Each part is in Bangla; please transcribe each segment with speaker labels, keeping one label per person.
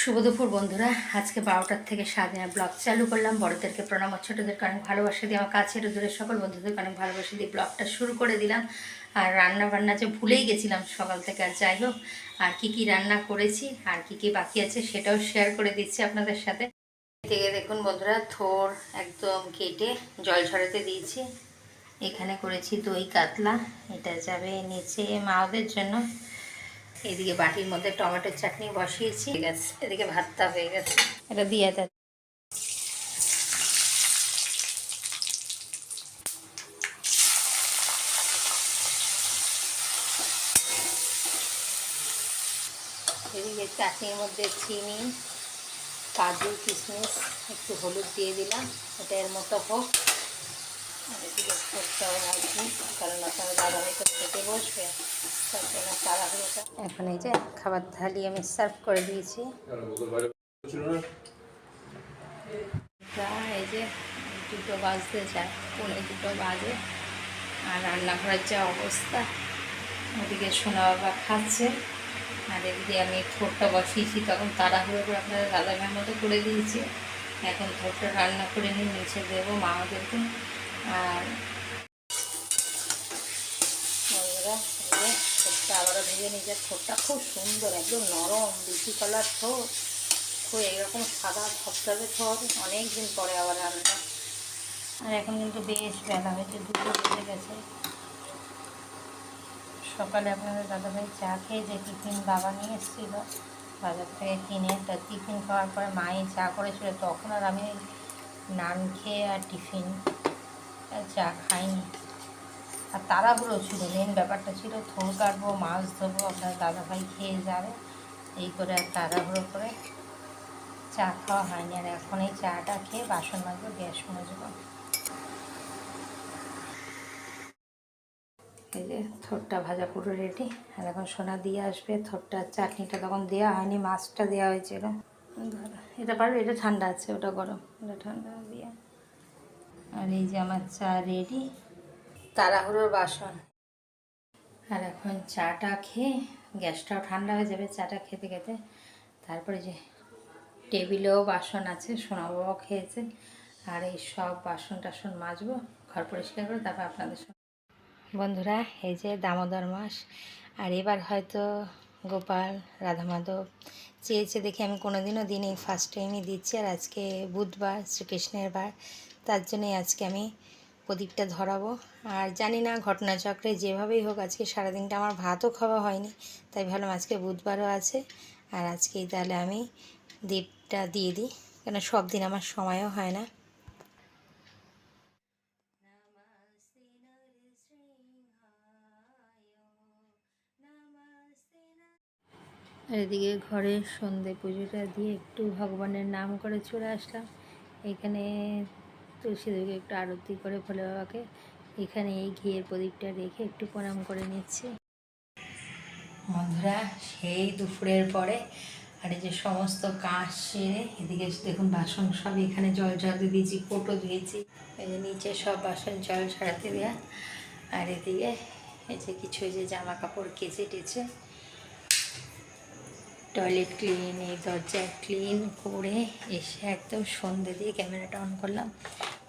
Speaker 1: শুভ দুপুর বন্ধুরা। আজকে বারোটার থেকে সারাদিনের ব্লগ চালু করলাম। বড়দেরকে প্রণাম আর ছোটোদেরকে অনেক ভালোবাসা দিয়ে আমার কাছের দূরের সকল বন্ধুদেরকে অনেক ভালোবাসা দিয়ে ব্লগটা শুরু করে দিলাম। আর রান্না বান্না যে ভুলেই গেছিলাম সকাল থেকে, আর যাই হোক, আর কি কি রান্না করেছি, আর কি কি বাকি আছে সেটাও শেয়ার করে দিচ্ছি আপনাদের সাথে। থেকে দেখুন বন্ধুরা, থোর একদম কেটে জল ছড়াতে দিয়েছি। এখানে করেছি দই কাতলা। এটা যাবে নিচে মাওদের জন্য। এদিকে বাটির মধ্যে টমেটোর চাটনি বসিয়েছি। আছে এদিকে ভাতটা হয়ে গেছে। এটা দিয়ে দেয় এদিকে চাটনির মধ্যে চিনি কাজু কিশমিশ একটু হলুদ দিয়ে দিলাম। এটা এর মতো হোক। আর এদিকে ভোটটাও রাখছি কারণ আপনারা দাদা হয়তো খেতে বসবে এখন এই যে খাবার থালি আমি সার্ভ করে দিয়েছি। এই যে দুটো বাজতে যায় পৌনে দুটো বাজে। আর রান্নাঘরের যা অবস্থা, ওদিকে সোনা বাবা খাচ্ছে। আর এদিকে আমি থোরটা বসিয়েছি, তখন তাড়াহুড়ো করে আপনাদের দাদা ভাইয়ের মতো করে দিয়েছি। এখন থোরটা রান্না করে নিয়ে নিচে দেবো মামাদেরকে। আর বন্ধুরা এই যে থোরটা আবারও ভেজে নিজের ঠোঁটটা খুব সুন্দর, একদম নরম বিচি কালার থোর খুব এরকম সাদা থপথপে থোর অনেক দিন পরে আবার রান্না আর এখন কিন্তু বেশ বেলা হয়েছে, দুটো বেজে গেছে। সকালে আপনাদের দাদাভাই চা খেয়ে যে টিফিন বাবা নিয়ে এসেছিল, বাজার থেকে কিনে তা টিফিন খাওয়ার পরে মায়ে চা করেছিল, তখন আর আমি নান খেয়ে আর টিফিন আর চা খাইনি। আর তাড়াহুড়ো ছিল মেন ব্যাপারটা ছিল থোর কাটবো, মাছ ধরবো, আপনার দাদাভাই খেয়ে যাবে। এই করে আর তাড়াহুড়ো করে চা খাওয়া হয়নি আর এখন এই চাটা খেয়ে বাসন মাজবো, গ্যাস মাজবো। এই যে থোরটা ভাজা পুরো রেডি আর এখন সোনা দিয়ে আসবে থোরটা চাটনিটা তখন দেওয়া হয়নি, মাছটা দেওয়া হয়েছিল। এটা পারবে? এটা ঠান্ডা আছে, ওটা গরম ওটা ঠান্ডা দিয়ে। আর এই যে আমার চা রেডি তাড়াহুড়োর বাসন। আর এখন চাটা খেয়ে গ্যাসটাও ঠান্ডা হয়ে যাবে, চাটা খেতে খেতে। তারপরে যে টেবিলেও বাসন আছে সোনা বাবাও খেয়েছে। আর এই সব বাসন টাসন মাজবো, ঘর পরিষ্কার করে তারপর আপনাদের বন্ধুরা, এই যে দামোদর মাস। আর এবার হয়তো গোপাল রাধা মাধব চেয়েছে দেখে আমি কোনোদিনও দিনই ফার্স্ট টাইমই দিচ্ছি। আর আজকে বুধবার, শ্রীকৃষ্ণের বার। তার জন্যই আজকে আমি প্রদীপটা ধরাবো। আর জানি না ঘটনাচক্রে যেভাবেই হোক আজকে সারাদিনটা আমার ভাতও খাওয়া হয়নি, তাই ভাবলাম আজকে বুধবারও আছে। আর আজকেই তাহলে আমি দীপটা দিয়ে দিই, কেন সব দিন আমার সময়ও হয় না। এদিকে ঘরে সন্ধে পুজোটা দিয়ে একটু ভগবানের নাম করে চলে আসলাম। এখানে তুলসী দেবীকে একটু আরতি করে ভোলে বাবাকে। এখানে এই ঘিয়ের প্রদীপটা রেখে একটু প্রণাম করে নিচ্ছি। বন্ধুরা, সেই দুপুরের পরে আর এই যে সমস্ত কাজ সেরে এদিকে দেখুন বাসন সব এখানে জল ঝরাতে দিয়েছি কোটো ধুয়েছি এই যে নিচে সব বাসন জল ঝরাতে দেওয়া আর এদিকে এই যে কিছু যে জামা কাপড় কেচে টেচে টয়লেট ক্লিন, এই দরজা ক্লিন করে এসে একদম সন্ধে দিয়ে ক্যামেরাটা অন করলাম।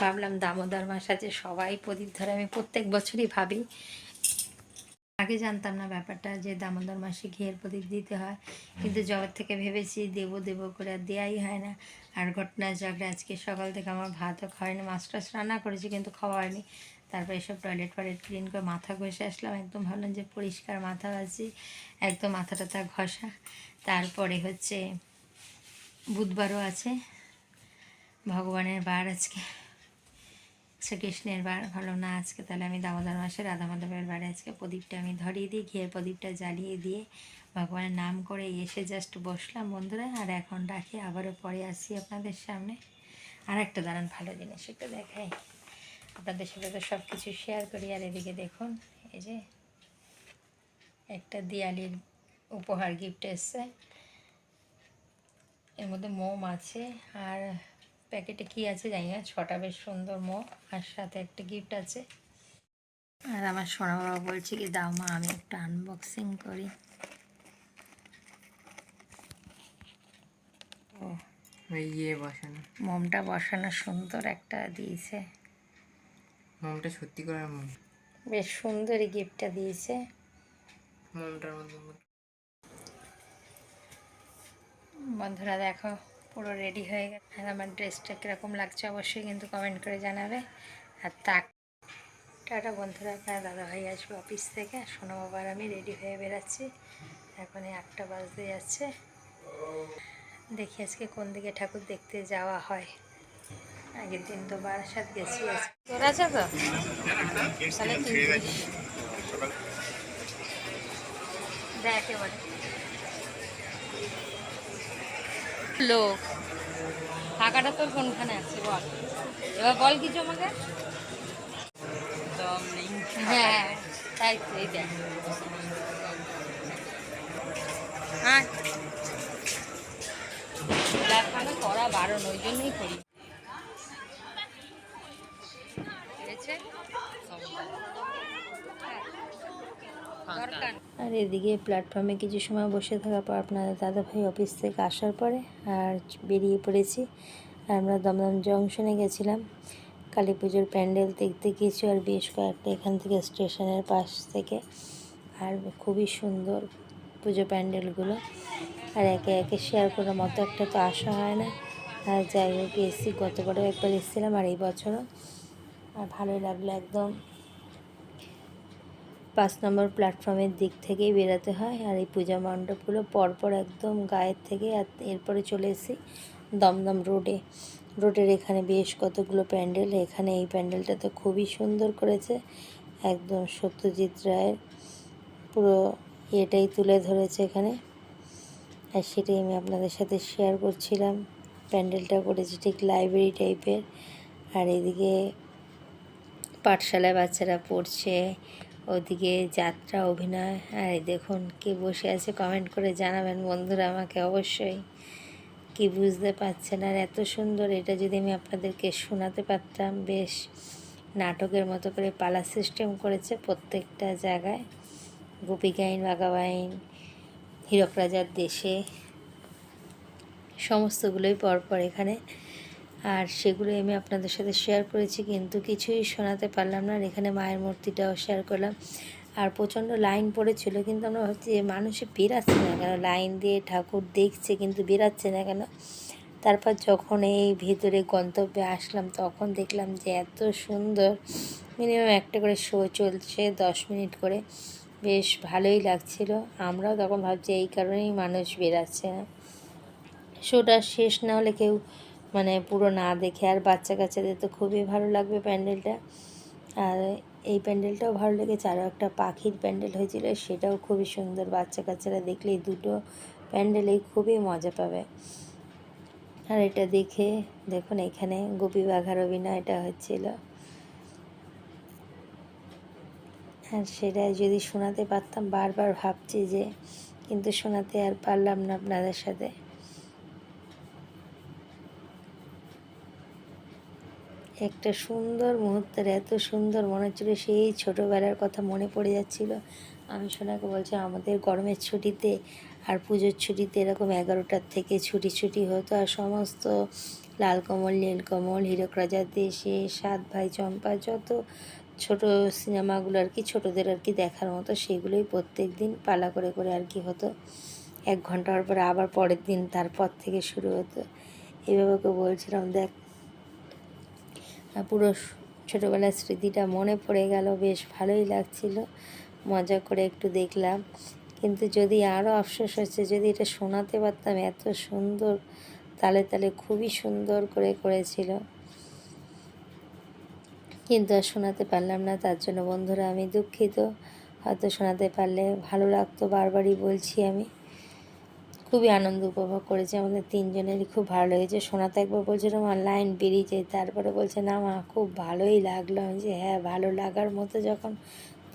Speaker 1: ভাবলাম দামোদর মাস আছে সবাই প্রদীপ ধরে, আমি প্রত্যেক বছরই ভাবি। আগে জানতাম না ব্যাপারটা যে দামোদর মাসে ঘিয়ের প্রদীপ দিতে হয়। কিন্তু জগৎ থেকে ভেবেছি দেবো দেবো করে আর দেওয়াই হয় না। আর ঘটনা চক্রে আজকে সকাল থেকে আমার ভাতও খাওয়ায়নি মাছ টাছ রান্না করেছি কিন্তু খাওয়া হয়নি। তারপর এসব টয়লেট ফয়লেট ক্লিন করে মাথা ঘষে আসলাম। একদম ভাবলাম যে পরিষ্কার মাথা আছি, একদম মাথা টাথা ঘষা। তারপরে হচ্ছে বুধবারও আছে, ভগবানের বার আজকে। শ্রীকৃষ্ণের বার ভালো না, আজকে তাহলে আমি দামোদর মাসে রাধা মাধবের বারে আজকে প্রদীপটা আমি ধরিয়ে দিই, ঘিয়ের প্রদীপটা জ্বালিয়ে দিয়ে ভগবানের নাম করে এসে জাস্ট বসলাম। বন্ধুরা, আর এখন রাখি, আবারও পরে আসি আপনাদের সামনে। আর একটা দাঁড়ান ভালো জিনিস একটু দেখাই। আপনাদের সাথে তো সব কিছু শেয়ার করি, আর এদিকে দেখুন, এই যে একটা দিয়ালির উপহার গিফট এসছে। এর মধ্যে মোম আছে, আর প্যাকেটে কি আছে জানি না ছটা বেশ সুন্দর মোম আর সাথে একটা গিফট আছে। আর আমার সোনা বাবা বলছে কি দাও মা আমি একটা আনবক্সিং করি। ও
Speaker 2: ওই ইয়ে বসানো।
Speaker 1: মোমটা বসানো সুন্দর একটা দিয়েছে।
Speaker 2: মোমটা সত্যি করে মোম
Speaker 1: বেশ সুন্দরই গিফটটা দিয়েছে।
Speaker 2: মোমটার মধ্যে
Speaker 1: বন্ধুরা দেখো পুরো রেডি হয়ে গেছে। আর আমার ড্রেসটা কীরকম লাগছে অবশ্যই কিন্তু কমেন্ট করে জানাবে। আর তাক টাটা বন্ধুরা আপনার দাদাভাই আসবে অফিস থেকে। শোনো বাবার আমি রেডি হয়ে বেরাচ্ছি এখন এই আটটা বাজতে যাচ্ছে। দেখি আজকে কোন দিকে ঠাকুর দেখতে যাওয়া হয়। আগের দিন তো বারাসাত গেছি আজকে তোর আছে তো তাহলে। দেখ এবারে। লোক? ফাঁকাটা তোর কোনখানে আছে বল। এবার বল কিছু আমাকে। হ্যাঁ তাই তো এই দেখ। হ্যাঁ প্ল্যাটফর্মে করা বারণ ওই জন্যই করি। পেরেছে? আর এদিকে প্ল্যাটফর্মে কিছু সময় বসে থাকার পর আপনাদের দাদাভাই অফিস থেকে আসার পরে আর বেরিয়ে পড়েছি। আর আমরা দমদম জংশনে গেছিলাম। কালী পুজোর প্যান্ডেল দেখতে গিয়েছি আর বেশ কয়েকটা এখান থেকে স্টেশনের পাশ থেকে। আর খুবই সুন্দর পুজো প্যান্ডেলগুলো। আর একে একে শেয়ার করার মতো একটা তো আসা হয় না। আর যাই হোক এসি গতবারও একবার এসেছিলাম আর এই বছরও। আর ভালোই লাগল একদম। পাঁচ নম্বর প্ল্যাটফর্মের দিক থেকেই বেরোতে হয় আর এই পূজা মণ্ডপগুলো পরপর একদম গায়ের থেকে আর এরপরে চলে এসেছি দমদম রোডে। রোডের এখানে বেশ কতগুলো প্যান্ডেল, এখানে এই প্যান্ডেলটা তো খুবই সুন্দর করেছে। একদম সত্যজিৎ রায়ের পুরো এটাই তুলে ধরেছে এখানে। আর সেটাই আমি আপনাদের সাথে শেয়ার করছিলাম। প্যান্ডেলটা করেছি ঠিক লাইব্রেরি টাইপের আর এদিকে পাঠশালায় বাচ্চারা পড়ছে ওদিকে যাত্রা, অভিনয়, আর দেখুন কে বসে আছে কমেন্ট করে জানাবেন বন্ধুরা আমাকে অবশ্যই। কি বুঝতে পারছেন? আর এত সুন্দর এটা যদি আমি আপনাদেরকে শোনাতে পারতাম, বেশ নাটকের মতো করে পালা সিস্টেম করেছে প্রত্যেকটা জায়গায়। গোপীগাইন বাগাবাইন হীরক রাজার দেশে, সমস্তগুলোই পরপর এখানে আর সেগুলো আমি আপনাদের সাথে শেয়ার করেছি, কিন্তু কিছুই শোনাতে পারলাম না। এখানে মায়ের মূর্তিটাও শেয়ার করলাম। আর প্রচণ্ড লাইন পড়েছিল, কিন্তু আমরা ভাবছি যে মানুষে বেরাচ্ছে না কেন? লাইন দিয়ে ঠাকুর দেখছে, কিন্তু বেরাচ্ছে না কেন? তারপর যখন এই ভিতরে গন্তব্যে আসলাম, তখন দেখলাম যে এত সুন্দর মিনিমাম একটা করে শো চলছে দশ মিনিট করে। বেশ ভালোই লাগছিল। আমরাও তখন ভাবছি এই কারণেই মানুষ বেরাচ্ছে না। শোটা শেষ না হলে কেউ মানে পুরো না দেখে, আর বাচ্চা কাচ্চাদের তো খুবই ভালো লাগবে প্যান্ডেলটা। আর এই প্যান্ডেলটাও ভালো লেগেছে। আরও একটা পাখির প্যান্ডেল হয়েছিল, সেটাও খুবই সুন্দর। বাচ্চা কাচ্চারা দেখলে দুটো প্যান্ডেলেই খুবই মজা পাবে। আর এটা দেখে, দেখুন এখানে গোপী বাঘার অভিনয়টা হচ্ছিল। আর সেটা যদি শোনাতে পারতাম, বারবার ভাবছি যে, কিন্তু শোনাতে আর পারলাম না আপনাদের সাথে। একটা সুন্দর মুহূর্তের, এত সুন্দর মনে হচ্ছিল সেই ছোটোবেলার কথা মনে পড়ে যাচ্ছিল। আমি সোনাকে বলছি, আমাদের গরমের ছুটিতে আর পুজোর ছুটিতে এরকম এগারোটার থেকে ছুটি ছুটি হতো আর সমস্ত লাল লালকমল নীলকমল হীরক রাজার দেশে, সাত ভাই, চম্পা, যত ছোট সিনেমাগুলো আর কি, ছোটোদের আর কি দেখার মতো সেগুলোই প্রত্যেক দিন পালা করে করে আর কি হতো। এক ঘণ্টার পরে আবার পরের দিন তারপর থেকে শুরু হতো। এভাবে ওকে বলছিলাম, দেখ পুরো ছোটোবেলার স্মৃতিটা মনে পড়ে গেল, বেশ ভালোই লাগছিল। মজা করে একটু দেখলাম। কিন্তু যদি আরও আফসোস হচ্ছে, যদি এটা শোনাতে পারতাম এত সুন্দর, তালে তালে খুবই সুন্দর করে করেছিল। কিন্তু আর শোনাতে পারলাম না, তার জন্য বন্ধুরা আমি দুঃখিত। হয়তো শোনাতে পারলে ভালো লাগতো, বারবারই বলছি আমি। খুবই আনন্দ উপভোগ করেছি। আমাদের তিনজনেরই খুব ভালো লেগেছে। শোনাতে একবার বলছিলাম আমার লাইন বেরিয়ে যায় তারপরে বলছে, না মা, খুব ভালোই লাগল। আমি যে হ্যাঁ ভালো লাগার মতো যখন,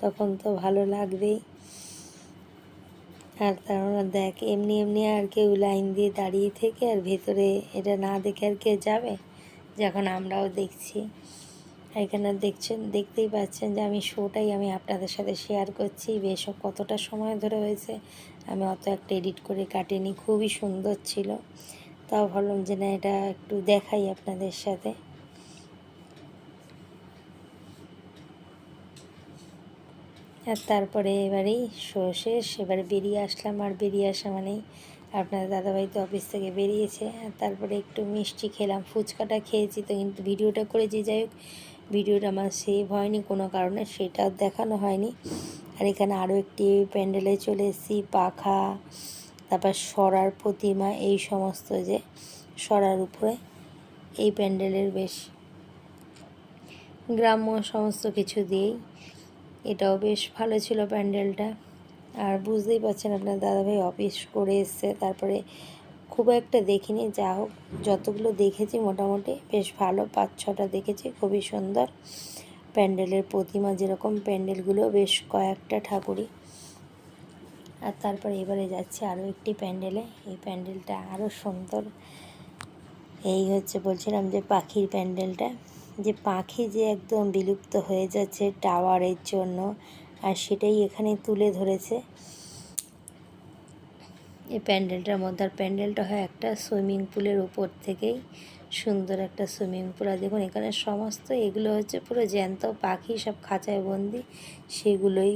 Speaker 1: তখন তো ভালো লাগবেই। আর তারা দেখ, এমনি এমনি আর কেউ লাইন দিয়ে দাঁড়িয়ে থেকে আর ভেতরে এটা না দেখে আর কে যাবে, যখন আমরাও দেখছি। এখানে দেখছেন, দেখতেই পাচ্ছেন যে আমি শোটাই আমি আপনাদের সাথে শেয়ার করছি। বেশ কতটা সময় ধরে হয়েছে আমি অত একটা এডিট করে কাটিনি, খুবই সুন্দর ছিল। তাও ভাবলাম যে না, এটা একটু দেখাই আপনাদের সাথে। আর তারপরে এবারেই শো শেষ, এবারে বেরিয়ে আসলাম। আর বেরিয়ে আসা মানেই আপনার দাদাভাই তো অফিস থেকে বেরিয়েছে। আর তারপরে একটু মিষ্টি খেলাম, ফুচকাটা খেয়েছি তো, কিন্তু ভিডিওটা করেছি। যাই হোক ভিডিওটা আমার সেভ হয়নি কোনো কারণে সেটাও দেখানো হয়নি। আর এখানে আরও একটি প্যান্ডেলে চলে এসেছি, পাখা, তারপর সরার প্রতিমা, এই সমস্ত যে সরার উপরে এই প্যান্ডেলের বেশ গ্রাম্য সমস্ত কিছু দিয়েই। এটাও বেশ ভালো ছিল প্যান্ডেলটা। আর বুঝতেই পারছেন আপনার দাদাভাই অফিস করে এসছে, তারপরে খুব একটা দেখিনি। যা হোক, যতগুলো দেখেছি মোটামুটি বেশ ভালো। পাঁচ, ছটা দেখেছি, খুবই সুন্দর। প্যান্ডেলের প্রতিমা যেরকম, প্যান্ডেলগুলো বেশ কয়েকটা ঠাকুরই। আর তারপরে এবারে যাচ্ছে আরও একটি প্যান্ডেলে। এই প্যান্ডেলটা আরও সুন্দর। এই হচ্ছে বলছিলাম যে পাখির প্যান্ডেলটা। যে পাখি যে একদম বিলুপ্ত হয়ে যাচ্ছে টাওয়ারের জন্য, আর সেটাই এখানে তুলে ধরেছে। এই প্যান্ডেলটার মধ্যে, আর প্যান্ডেলটা হয় একটা সুইমিং পুলের উপর থেকেই সুন্দর একটা সুইমিং পুল। আর দেখুন, এখানে সমস্ত এগুলো হচ্ছে পুরো জ্যান্ত পাখি, সব খাঁচায় বন্দি, সেগুলোই।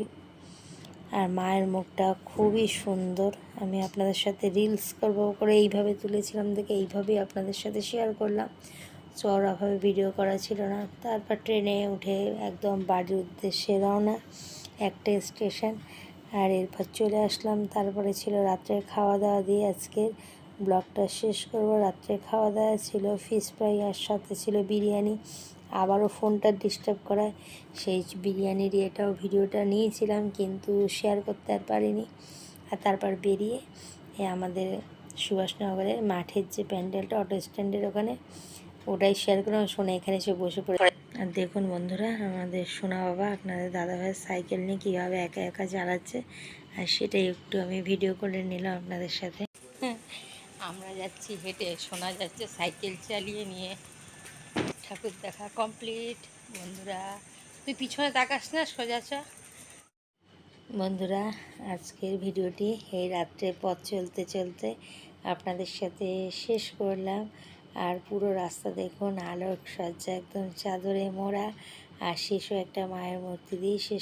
Speaker 1: আর মায়ের মুখটা খুবই সুন্দর। আমি আপনাদের সাথে রিলস করব, করে এইভাবে তুলেছিলাম দেখে এইভাবেই আপনাদের সাথে শেয়ার করলাম। চড়াভাবে ভিডিও করা ছিল না। তারপর ট্রেনে উঠে একদম বাড়ির উদ্দেশ্যে রওনা, একটা স্টেশন আর এরপর চলে আসলাম। তারপরে ছিল রাত্রের খাওয়া দাওয়া দিয়ে আজকের ব্লগটা শেষ করব। রাত্রে খাওয়া দাওয়া ছিল ফিশ ফ্রাই আর সাথে ছিল বিরিয়ানি। আবারও ফোনটা ডিস্টার্ব করায়। সেই বিরিয়ানির এটাও ভিডিওটা নিয়েছিলাম, কিন্তু শেয়ার করতে আর পারিনি। আর তারপর বেরিয়ে আমাদের সুভাষনগরের মাঠের যে প্যান্ডেলটা অটো স্ট্যান্ডের ওখানে ওটাই শেয়ার করলাম শোনা এখানে এসে বসে পড়ে। আর দেখুন বন্ধুরা আমাদের সোনা বাবা আপনাদের দাদাভাইয়ের সাইকেল নিয়ে কীভাবে একা একা চালাচ্ছে আর সেটাই একটু আমি ভিডিও করে নিলাম আপনাদের সাথে। আমরা যাচ্ছি হেঁটে শোনা যাচ্ছে সাইকেল চালিয়ে নিয়ে। ঠাকুর দেখা কমপ্লিট বন্ধুরা তুই পিছনে তাকাস না সোজা চ। বন্ধুরা আজকের ভিডিওটি এই রাত্রে পথ চলতে চলতে আপনাদের সাথে শেষ করলাম। আর পুরো রাস্তা দেখুন আলোক সজ্জা একদম চাদরে মোড়া, আর শিশু একটা মায়ের মূর্তি দিয়ে শেষ